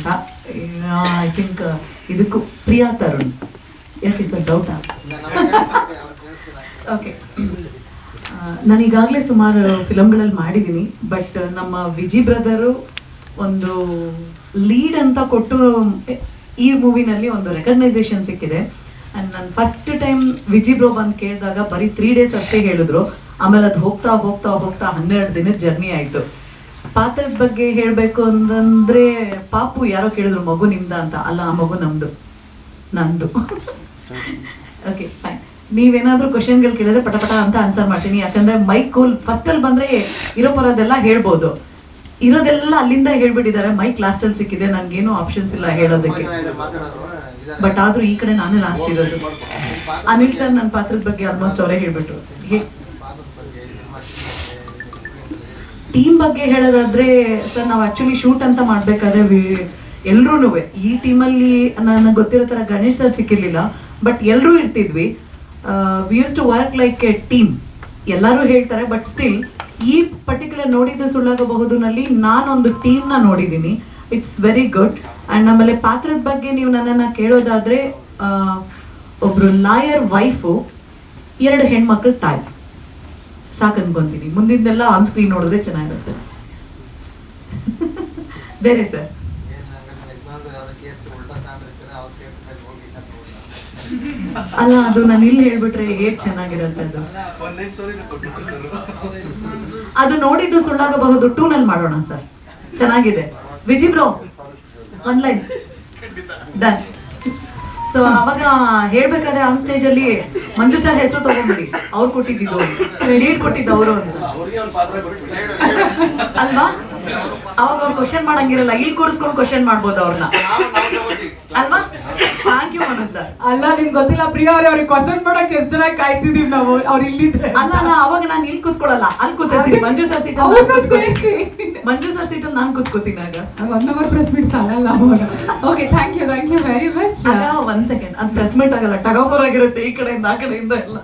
ಅಂತ I think ಇದಕ್ಕೂ ಪ್ರಿಯಾ ತರುಣ್. ಯಾಕೆ ಸರ್ ಡೌಟಾ ಓಕೆ ನಾನು ಈಗಾಗಲೇ ಸುಮಾರು ಫಿಲಮ್ಗಳಲ್ಲಿ ಮಾಡಿದ್ದೀನಿ ಬಟ್ ನಮ್ಮ ವಿಜಿ ಬ್ರದರು ಒಂದು ಲೀಡ್ ಅಂತ ಕೊಟ್ಟು ಈ ಮೂವಿನಲ್ಲಿ ಒಂದು ರೆಕಗ್ನೈಸೇಷನ್ ಸಿಕ್ಕಿದೆ. ಆ್ಯಂಡ್ ನಾನು ಫಸ್ಟ್ ಟೈಮ್ ವಿಜಿ ಬ್ರೋ ಬಂದು ಕೇಳಿದಾಗ ಬರೀ ತ್ರೀ ಡೇಸ್ ಅಷ್ಟೇ ಹೇಳಿದ್ರು. ಆಮೇಲೆ ಅದು ಹೋಗ್ತಾ ಹೋಗ್ತಾ ಹೋಗ್ತಾ ಹನ್ನೆರಡು ದಿನದ ಜರ್ನಿ ಆಯಿತು. ಪಾತ್ರದ ಬಗ್ಗೆ ಹೇಳಬೇಕು ಅಂತಂದ್ರೆ ಪಾಪು ಯಾರೋ ಕೇಳಿದ್ರು, ಮಗು ನಿಮ್ದ ಅಂತ. ಅಲ್ಲ, ಆ ಮಗು ನಮ್ದು, ನಂದು. ಓಕೆ ಫೈನ್ ನೀವೇನಾದ್ರೂ ಕ್ವಶನ್ಗಳು ಕೇಳಿದ್ರೆ ಪಟಪಟ ಪಟ ಅಂತ ಆನ್ಸರ್ ಮಾಡ್ತೀನಿ. ಯಾಕಂದ್ರೆ ಮೈಕ್ ಕೂಲ್ ಫಸ್ಟ್ ಅಲ್ಲಿ ಬಂದ್ರೆ ಇರೋ ಪರೋದೆಲ್ಲ ಹೇಳ್ಬೋದು. ಇರೋದೆಲ್ಲ ಅಲ್ಲಿಂದ ಹೇಳ್ಬಿಟ್ಟಿದ್ದಾರೆ. ಮೈಕ್ ಲಾಸ್ಟ್ ಅಲ್ಲಿ ಸಿಕ್ಕಿದೆ. ನನ್ಗೇನು ಆಪ್ಷನ್ಸ್ ಇಲ್ಲ ಹೇಳೋದಕ್ಕೆ. ಬಟ್ ಆದ್ರೂ ಈ ಕಡೆ ನಾನೇ ಲಾಸ್ಟ್ ಇರೋದು. ಅನಿಲ್ ಸರ್ ನನ್ನ ಪಾತ್ರದ ಬಗ್ಗೆ ಆಲ್ಮೋಸ್ಟ್ ಅವರೇ ಹೇಳ್ಬಿಟ್ರು. ಟೀಮ್ ಬಗ್ಗೆ ಹೇಳೋದಾದ್ರೆ ಸರ್ ನಾವು ಆಕ್ಚುಲಿ ಶೂಟ್ ಅಂತ ಮಾಡ್ಬೇಕಾದ್ರೆ ಎಲ್ರೂ ಈ ಟೀಮಲ್ಲಿ ನನಗೆ ಗೊತ್ತಿರೋ ಥರ ಗಣೇಶ್ ಸರ್ ಸಿಕ್ಕಿರ್ಲಿಲ್ಲ ಬಟ್ ಎಲ್ಲರೂ ಇರ್ತಿದ್ವಿ. We use to work like a team ಎಲ್ಲರೂ ಹೇಳ್ತಾರೆ ಬಟ್ ಸ್ಟಿಲ್ ಈ ಪರ್ಟಿಕ್ಯುಲರ್ ನೋಡಿದ ಸುಳ್ಳಾಗಬಹುದು ನಲ್ಲಿ ನಾನೊಂದು ಟೀಮ್ನ ನೋಡಿದ್ದೀನಿ. ಇಟ್ಸ್ ವೆರಿ ಗುಡ್ ಆ್ಯಂಡ್ ಆಮೇಲೆ ಪಾತ್ರದ ಬಗ್ಗೆ ನೀವು ನನ್ನನ್ನು ಕೇಳೋದಾದ್ರೆ ಒಬ್ಬರು ಲಾಯರ್ ವೈಫು ಎರಡು ಹೆಣ್ಮಕ್ಳು ತಾಯಿ. ಸಾಕು ಅನ್ಕೊಂತೀನಿ ಮುಂದಿದ್ದೆಲ್ಲ ಆನ್ ಸ್ಕ್ರೀನ್ ನೋಡಿದ್ರೆ ಚೆನ್ನಾಗಿರುತ್ತೆ. ಬೇರೆ ಸರ್ ಅಲ್ಲ, ಅದು ನಾನು ಇಲ್ಲಿ ಹೇಳ್ಬಿಟ್ರೆ ಹೇಗ್ ಚೆನ್ನಾಗಿರುತ್ತೆ ಅದು? ಅದು ನೋಡಿದ್ದು ಸುಳ್ಳಾಗಬಹುದು ಟೂ ನಲ್ಲಿ ಮಾಡೋಣ ಸರ್ ಚೆನ್ನಾಗಿದೆ. Viji bro online done so ಅವಾಗ ಹೇಳ್ಬೇಕಾದ್ರೆ ಆನ್ ಸ್ಟೇಜ್ ಅಲ್ಲಿ ಮಂಜು ಸರ್ ಹೆಸರು ತಗೊಂಡ್ಬಿಡಿ. ಅವ್ರು ಕೊಟ್ಟಿದ್ದು ಕ್ರೆಡಿಟ್ ಕೊಟ್ಟಿದ್ದು ಅವರು ಅಂತ. ಅಲ್ವಾ? ಅವಾಗ ಅವ್ರು ಕ್ವಶನ್ ಮಾಡಂಗಿರಲ್ಲ. ಇಲ್ಲಿ ಕೂರಿಸ್ಕೊಂಡು ಕ್ವಶನ್ ಮಾಡ್ಬೋದು ಅವ್ರನ್ನ. ಅಲ್ವಾ? ಥ್ಯಾಂಕ್ ಯು ಮನು ಸರ್ ಅಲ್ಲ ನಿಮ್ಗೆ ಗೊತ್ತಿಲ್ಲ ಪ್ರಿಯ ಅವ್ರೆ ಅವ್ರಿಗೆ ಕ್ವಶನ್ ಮಾಡಕ್ ಎಷ್ಟು ಜನ ಕಾಯ್ತಿದೀವಿ ನಾವು ಅವ್ರು ಇಲ್ಲಿದ್ರೆ. ಅಲ್ಲ ಅಲ್ಲ ಅವಾಗ ನಾನು ಇಲ್ಲಿ ಕೂತ್ಕೊಳ್ಳಲ್ಲ. ಅಲ್ಲಿ ಕೂತಿದ್ದೀನಿ Manju sir seat Manju sir ಅಲ್ಲಿ ನಾನು ಕೂತ್ಕೋತೀನಿ ಆಗ. ಒನ್ ಅವರ್ ಪ್ರೆಸ್ ಮೀಟ್ ಸಾಲಲ್ಲ ಅವಾಗ. Okay thank you thank you very much one second ಅದು ಪ್ರೆಸ್ ಮೀಟ್ ಆಗಲ್ಲ. ಟಗೋಫರ್ ಆಗಿರುತ್ತೆ ಈ ಕಡೆಯಿಂದ ಆ ಕಡೆಯಿಂದ ಎಲ್ಲ.